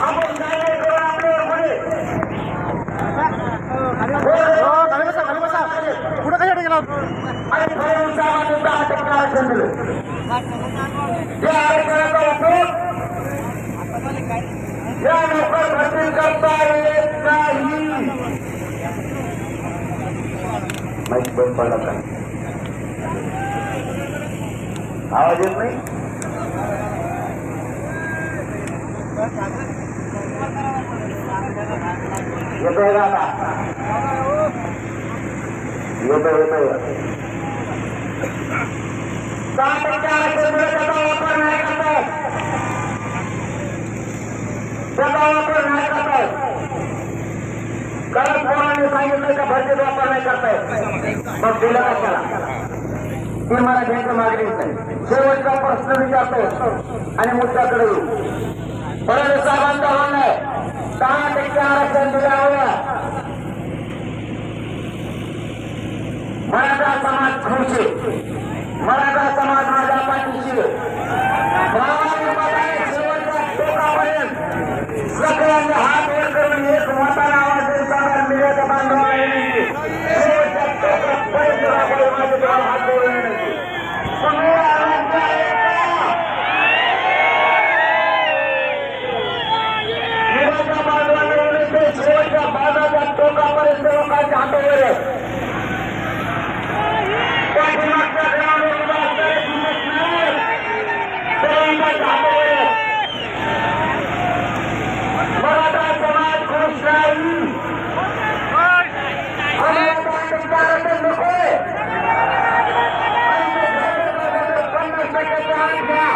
आपण कशासाठी गेला या करता येत नाही माहिती बंद पडला का आवाज येत नाही? येतोय का आता येतोय येतोय टक्के आरक्षण त्याचा वापर नाही करतायत त्याचा वापर नाही कारण सांगितलं का भरतीत वापर नाही मग दिलं कशाला ती मला घ्यायचं मागणी शेवटचा प्रश्न विचारतो आणि मुद्द्याकडे येऊ. फडणवीस साहेबांचा म्हणणं आहे दहा टक्के आरक्षण दिल्यावर मराठा समाज खुश आहे. मराठा समाज माझ्या पाठीशी आहे. प्रामाणिकपणे शेवटच्या टोकापर्यंत सगळ्यांनी हात वर करून एक मताला आवाज द्यायचा मिळायचा बांधवाला विनंती शेवटच्या टोकापर्यंत राबाई माझे देवाला हात जोडून विनंती तुम्ही आनंद आहे का? विरोधच्या बांधवांना विनंती शेवटच्या बांधाच्या टोकापर्यंत लोकांच्या हातावर आहे पाठीमागच्या घरावर उभा असणारे दिसत नाही. सर्वांच्या हातावर आहे. मराठा समाज खुश नाही आम्हाला आरक्षण नकोय. पन्नास टक्क्याचा आठ घ्या.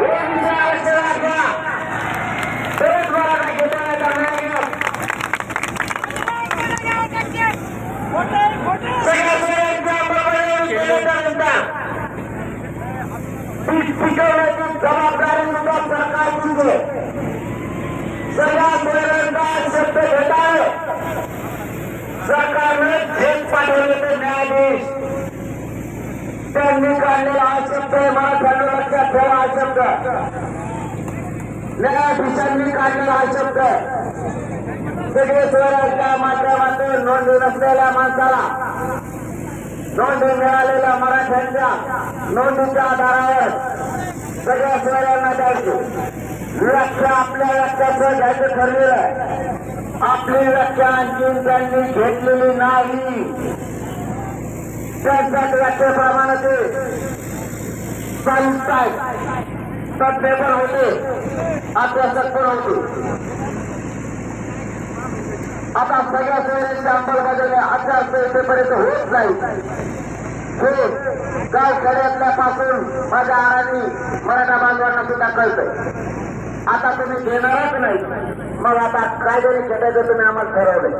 ओबीसी आरक्षणात घ्या. तरच मराठा घेता नाही सगळ्या सगळ्यांच्या अंमलबजावणी केल्याच्यानंतर पीक पिकवण्याची जबाबदारी सुद्धा सरकारची आहे सगळ्या सोयऱ्यांचा शब्द घेताय सरकारने जेल पाठवले ते न्यायाधीश. त्यांनी काढलेला हा शब्द आहे मराठ्यांना लक्षात ठेवा हा शब्द. न्यायाधीशांनी काढलेला हा शब्द सगळे स्वराज्या माध्यमात नोंदी नसलेल्या माणसाला नोंदी मिळालेल्या मराठ्यांच्या नोंदीच्या आधारावर सगळ्या सोयऱ्यांना द्यायचे. व्याख्या आपल्या व्याख्याचं घ्यायचं ठरलेलं आहे. आपले व्याख्या आणखी त्यांनी घेतलेली नाही. त्यांच्या व्याख्येप्रमाणे ते साहित्य आहे तज्ञ पण होते. अभ्यासक पण होते. आता सगळ्या सोयीच्या अंमलबजावणी आचारसंहितेपर्यंत होत नाही. हे गाव खेड्यातल्यापासून माझ्या आराणी मराठा बांधवांना सुद्धा कळतंय. आता तुम्ही देणारच नाही. मग आता काय जरी खेळायचं तुम्ही आम्हाला ठरवलंय.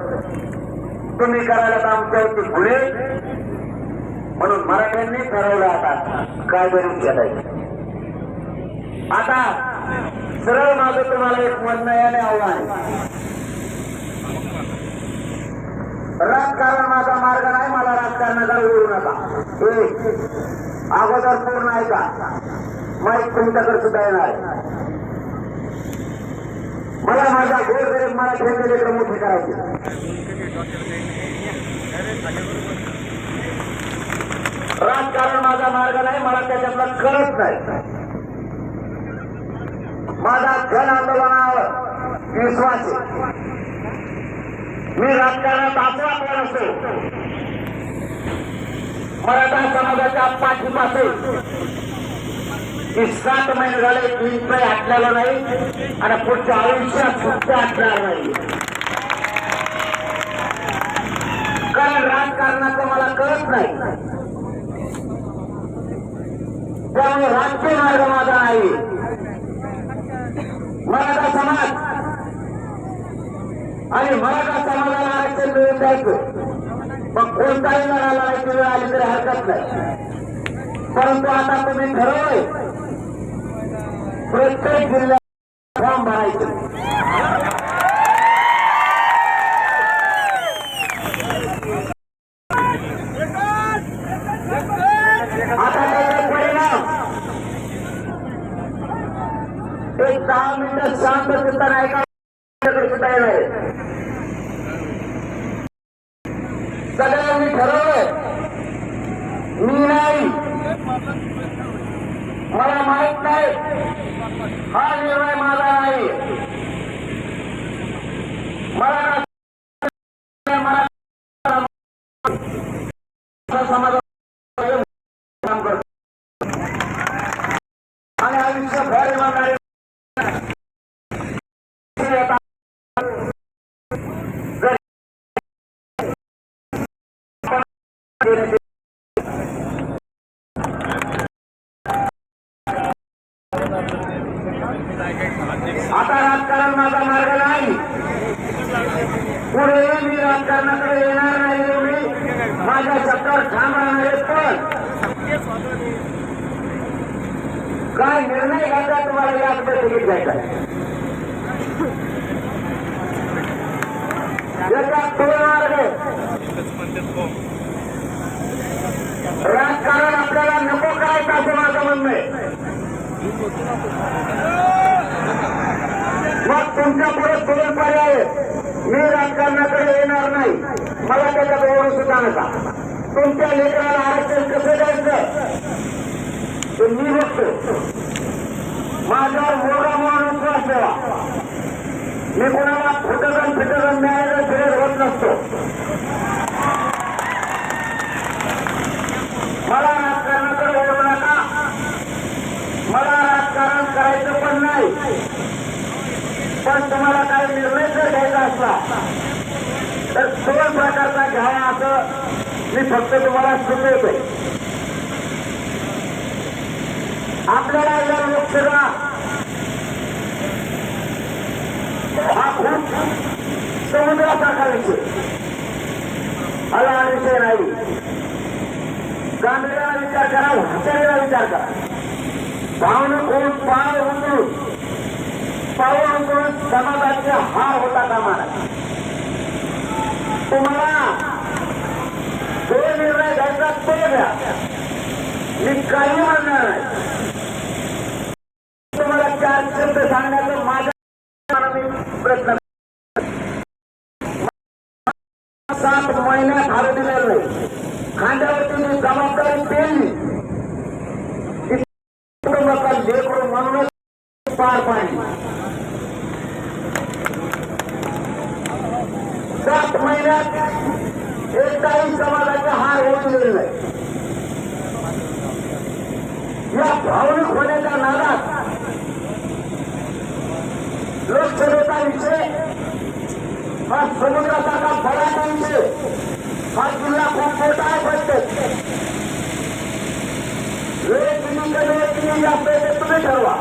तुम्ही करायला तर आमच्यावरती गुन्हे. म्हणून मराठ्यांनी ठरवलं आता काय जरी खेळायचं आता सरळ माझं तुम्हाला एक म्हणणं आणि आव्हान राजकारण माझा मार्ग नाही मला राजकारणाकडे येऊ नका. हे अगोदर पूर्ण ऐका. माहीत तुमच्याकडे सुद्धा येणार आहे. मला माझा गोर गरीब मला ठेवलेले मोठे करायचे. राजकारण माझा मार्ग नाही मला त्याच्यातला कळत नाही. माझा जन आंदोलनावर विश्वास आहे. मी राजकारणात असो पण असतो. मराठा समाजाच्या पाठीपासून विश्रांत सात महिने झाले तीन रुपये नाही आणि पुढच्या आयुष्यात सुद्धा आटणार नाही. कारण राजकारणाचं मला कळत नाही. त्यामुळे राजकीय मार्ग माझा आहे मराठा समाज आणि मराठा समाजाला आरक्षण मिळून द्यायचं. मग कोणताही लढा लढायची वेळ आली तरी हरकत नाही. परंतु आता तुम्ही ठरवलंय प्रत्येक जिल्ह्यात फॉर्म भरायचं. आता त्याचे परिणाम. एक दहा मिनिटं शांत शांत ऐका माझ्याकडे सुद्धा येणार आहे. सगळ्यांनी ठरवलं मी नाही मला माहीत नाही हा निर्णय माझा नाही मला ना- मला समाजात काम करतो आणि आयुष्यभर इमानदारी आता राजकारण माझा मार्ग नाही. पुढे मी राजकारणाकडे येणार नाही एवढी. माझ्या शब्दावर ठाम राहणार पण. काय निर्णय घ्यायचा तुम्हाला याच बैठकीत घ्यायचा आहे. याच्यात दोन मार्ग. राजकारण आपल्याला नको करायचं असं माझं म्हणणं आहे. मग तुमच्यापुढे दोन पर्याय आहेत. मी राजकारणाकडे येणार नाही. मला त्याच्यात ओढू सुद्धा नका. तुमच्या लेकराला आरक्षण कसं द्यायचं? ते मी बघतो. माझ्यावर मोठा म्हणून विश्वास ठेवा. मी कोणाला फुटकन फिटकन न्यायालय फिरत होत नसतो. मला राजकारणाकडे ओढू नका. मला राजकारण करायचं पण नाही. पण तुम्हाला काही निर्णय जर घ्यायचा असला तर दोन प्रकारचा घ्यावा असं मी फक्त तुम्हाला सुचवतोय. आपल्याला या लोकसभा हा खूप समुद्रासारखा विषय मला विषय नाही. गांधीला विचार करा हुशारीला विचार करा. भावना कोण पाव उचलून पाऊल उचलून समाजाचे हार होता कामा तुम्हाला जो निर्णय घ्यायचा तो घ्या. मी काही म्हणणार नाही. तुम्हाला चार शब्द सांगण्याचा माझ्या प्रयत्न सात महिन्यात हार दिलेला नाही खांद्यावर जबाबदारी पेली ती कुटुंबाचा लेकरू म्हणूनच पार पाडली सात महिन्यात एकदाही समाजाचा हार होऊन दिलेला या भावनिक होण्याच्या नादात लोकसभेचा विषय हा समुद्रासारखा बराचा विषय हा जिल्हा खूप मोठा आहे ते तुम्ही ठरवा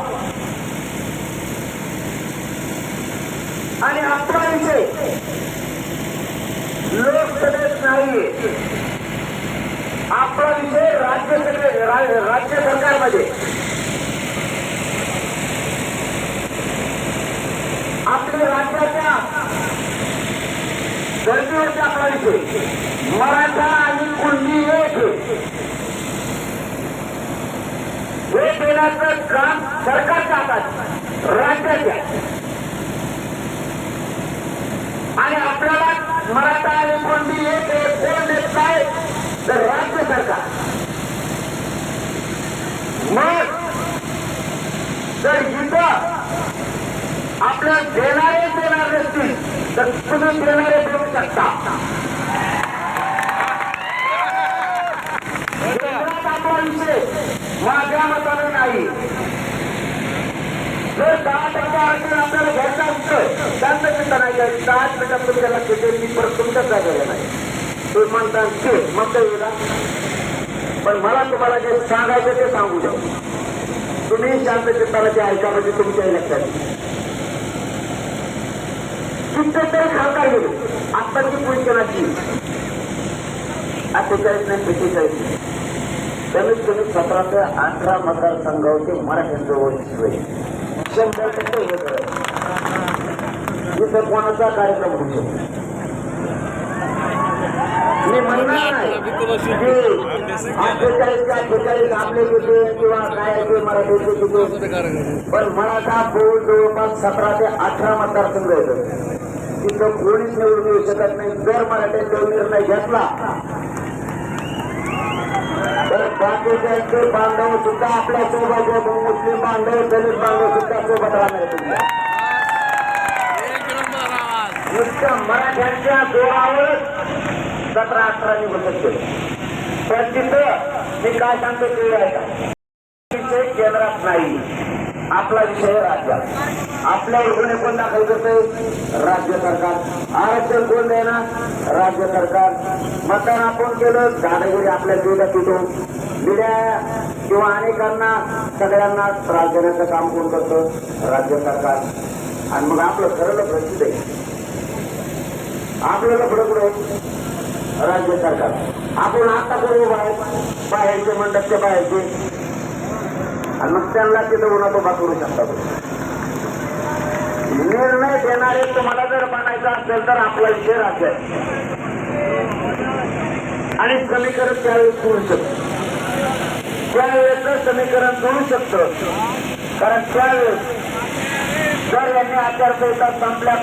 आणि आपला विषय लोकसभेत नाहीये आपला विषय राज्य राज्य सरकारमध्ये. आपल्या राज्याच्या गर्दीवरती आपला विषय मराठा आणि कुंडी एक आहे. हे देण्याचं काम सरकारच्या हातात राज्याच्या आणि आपल्याला मराठा एक आहे. कोण देत नाही तर राज्य सरकार. मग जर इथं आपल्याला देणारे देणार नसतील तर तुम्ही देणारे देऊ शकता. आपला विषय माझ्या मताने नाही जर दहा टक्के आरक्षण आपल्याला घ्यायचं असतं जास्त चिंता नाही घ्यायची दहा मिनिटात तुम्ही त्याला किती मी परत तुमच्याच जागेला नाही ते म्हणतात ते म्हणता ते पण मला तुम्हाला जे सांगायचं ते सांगू द्या. तुम्ही शांत चिंताला ते ऐका म्हणजे तुमच्याही लक्षात येईल. कित्येक खासदार गेले. आत्ताची पुढच्या अठ्ठेचाळीस नाही बेचेचाळीस कमीत कमी सतरा ते अठरा मतदारसंघावरती मराठ्यांचं वैशिष्ट्य शंभर टक्के हे करत कोणाचा कार्यक्रम होऊ शकतो मी म्हणणार नाही की अठ्ठेचाळीस आपले किती किंवा काय ते मराठीचे किती पण मराठा फौज जवळपास सतरा ते अठरा मतदारसंघ येतो तिथं कोणीच निवडून येऊ शकत नाही. जर मराठ्यांचा निर्णय घेतला तर बाकीच्यांचे बांधव सुद्धा आपल्यासोबत मुस्लिम बांधव दलित बांधव सुद्धा सोबत राहणार आहेत नुसत्या मराठ्यांच्या जोरावरच सतरा अठरा निवडणूक केलं पण तिथं मी काय सांगतो ते विषय केंद्रात नाही. आपला विषय राज्यात आपल्यावर गुन्हे कोण दाखल करतोय राज्य सरकार. आरक्षण कोण देणार? राज्य सरकार. मतदान आपण केलं दादागिरी आपल्या जीवला पिटू मिड्या किंवा अनेकांना सगळ्यांना त्रास देण्याचं काम कोण करतं? राज्य सरकार. आणि मग आपलं खरं प्रसिद्ध आहे. आपल्याला पुढे पुढे राज्य सरकार. आपण आता करू बाहेर बाहेरचे मंडपचे बाहेरचे. आणि मग त्यांना तिथं उन्हा उभा करू शकता निर्णय देणारे तुम्हाला जर बनायचा असेल तर आपला विषय राज्य आणि समीकरण त्यावेळेस होऊ शकतं. त्यावेळेस समीकरण होऊ शकतं. कारण त्यावेळेस जर यांनी आचारसंहिता संपल्या